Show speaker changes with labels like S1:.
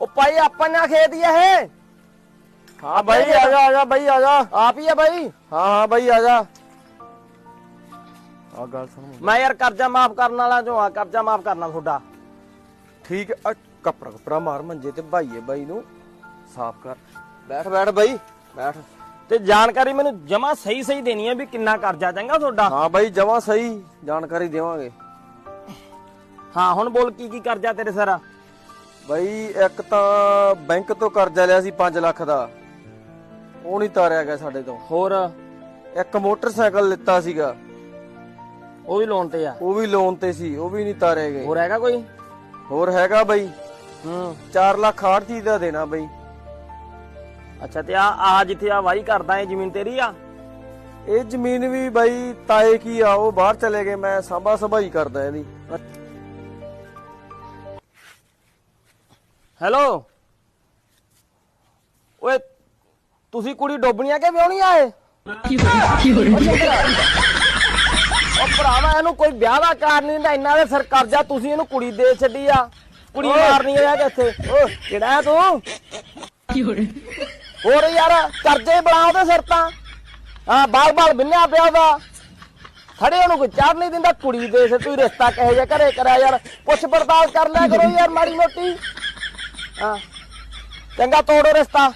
S1: ਉਹ ਭਾਈ ਆਪਾਂ ਨਾ ਖੇਤ ਹੀ ਇਹ।
S2: ਹਾਂ ਬਾਈ ਆ ਜਾ ਆ ਜਾ ਬਾਈ ਆ ਜਾ।
S1: ਆਪ ਹੀ ਆ ਬਾਈ
S2: ਹਾਂ ਹਾਂ ਬਾਈ ਆ ਜਾ। ਆ ਗੱਲ ਸੁਣ
S1: ਮੈਂ ਯਾਰ ਕਰਜ਼ਾ ਮਾਫ ਕਰਨ ਵਾਲਾ ਜੋ ਆ ਕਰਜ਼ਾ ਮਾਫ ਕਰਨਾ ਤੁਹਾਡਾ।
S2: ਠੀਕ ਹੈ ਕਪੜਾ ਕਪੜਾ ਮਾਰ ਮੰਜੇ ਤੇ ਭਾਈਏ ਬਾਈ ਨੂੰ। ਸਾਫ਼ ਕਰ। ਬੈਠ ਬੈਠ ਬਾਈ ਬੈਠ।
S1: ਤੇ ਜਾਣਕਾਰੀ ਮੈਨੂੰ ਜਮਾ ਸਹੀ ਸਹੀ ਦੇਣੀ ਹੈ ਵੀ ਕਿੰਨਾ ਕਰਜ਼ਾ ਚੰਗਾ ਤੁਹਾਡਾ।
S2: ਹਾਂ ਬਾਈ ਜਮਾ ਸਹੀ। ਜਾਣਕਾਰੀ ਦੇਵਾਂਗੇ।
S1: ਹਾਂ ਹੁਣ ਬੋਲ ਕੀ ਕੀ ਕਰਜ਼ਾ ਤੇਰੇ ਸਿਰ
S2: ਬਾਈ ਇੱਕ ਤਾਂ ਬੈਂਕ ਤੋਂ ਕਰਜ਼ਾ ਲਿਆ ਸੀ 5 ਲੱਖ ਦਾ। ਉਹ ਨਹੀਂ ਤਾਰਿਆ ਗਿਆ ਸਾਡੇ ਤੋਂ।
S1: ਹੋਰ?
S2: ਇੱਕ ਮੋਟਰਸਾਈਕਲ ਲਿੱਤਾ ਸੀਗਾ।
S1: ਉਹ ਵੀ ਲੋਨ ਤੇ ਆ?
S2: ਉਹ ਵੀ ਲੋਨ ਤੇ ਸੀ ਉਹ ਵੀ ਨਹੀਂ ਤਾਰੇ ਗਏ।
S1: ਹੋਰ ਹੈਗਾ ਕੋਈ?
S2: ਹੋਰ ਹੈਗਾ ਬਾਈ।
S1: ਹੂੰ।
S2: 4 ਲੱਖ 68 ਚੀਜ਼ ਦਾ ਦੇਣਾ ਬਾਈ।
S1: ਅੱਛਾ ਤੇ ਆ ਆ ਜਿੱਥੇ ਆ ਵਾਈ ਕਰਦਾ ਇਹ ਜ਼ਮੀਨ ਤੇਰੀ ਆ?
S2: ਇਹ ਜ਼ਮੀਨ ਵੀ ਬਾਈ ਤਾਏ ਕੀ ਆ ਉਹ ਬਾਹਰ ਚਲੇ ਗਏ ਮੈਂ ਸਾਂਭਾ ਸਭਾਈ ਕਰਦਾ ਇਹਦੀ।
S1: ਹੈਲੋ ਓਏ ਤੁਸੀਂ ਕੁੜੀ ਡੋਬਣੀ ਆ ਕਿ ਵਿਆਹਣੀ ਆ ਇਹ? ਉਹ ਭਰਾਵਾ ਇਹਨੂੰ ਕੋਈ ਵਿਆਹ ਦਾ ਕਾਰਨ ਨਹੀਂ ਦਾ ਇੰਨਾ ਦੇ ਸਿਰ ਕਰਜ਼ਾ ਤੁਸੀਂ ਇਹਨੂੰ ਕੁੜੀ ਦੇ ਛੱਡੀ ਆ। ਕੁੜੀ ਮਾਰਨੀ ਆ ਕਿ ਇੱਥੇ। ਓ ਕਿਹੜਾ ਹੈ ਤੂੰ? ਹੋਰ ਯਾਰ ਕਰਜ਼ੇ ਬਣਾ ਉਹਦੇ ਸਿਰ ਤਾਂ। ਹਾਂ ਬਾਲ ਬਾਲ ਬਿੰਨਿਆ ਪਿਆ ਉਹਦਾ। ਖੜੇ ਉਹਨੂੰ ਕੋਈ ਚਾਰ ਨਹੀਂ ਦਿੰਦਾ ਕੁੜੀ ਦੇ ਸੇ ਤੂੰ ਰਿਸ਼ਤਾ ਕਹੇ ਜਾ ਘਰੇ ਕਰਾ ਯਾਰ। ਪੁੱਛ ਪੜਤਾਲ ਕਰ ਲਿਆ ਕਰੋ ਯਾਰ ਮਾੜੀ ਮੋਟੀ। ਹਾਂ। ਚੰਗਾ ਤੋੜੋ ਰਸਤਾ।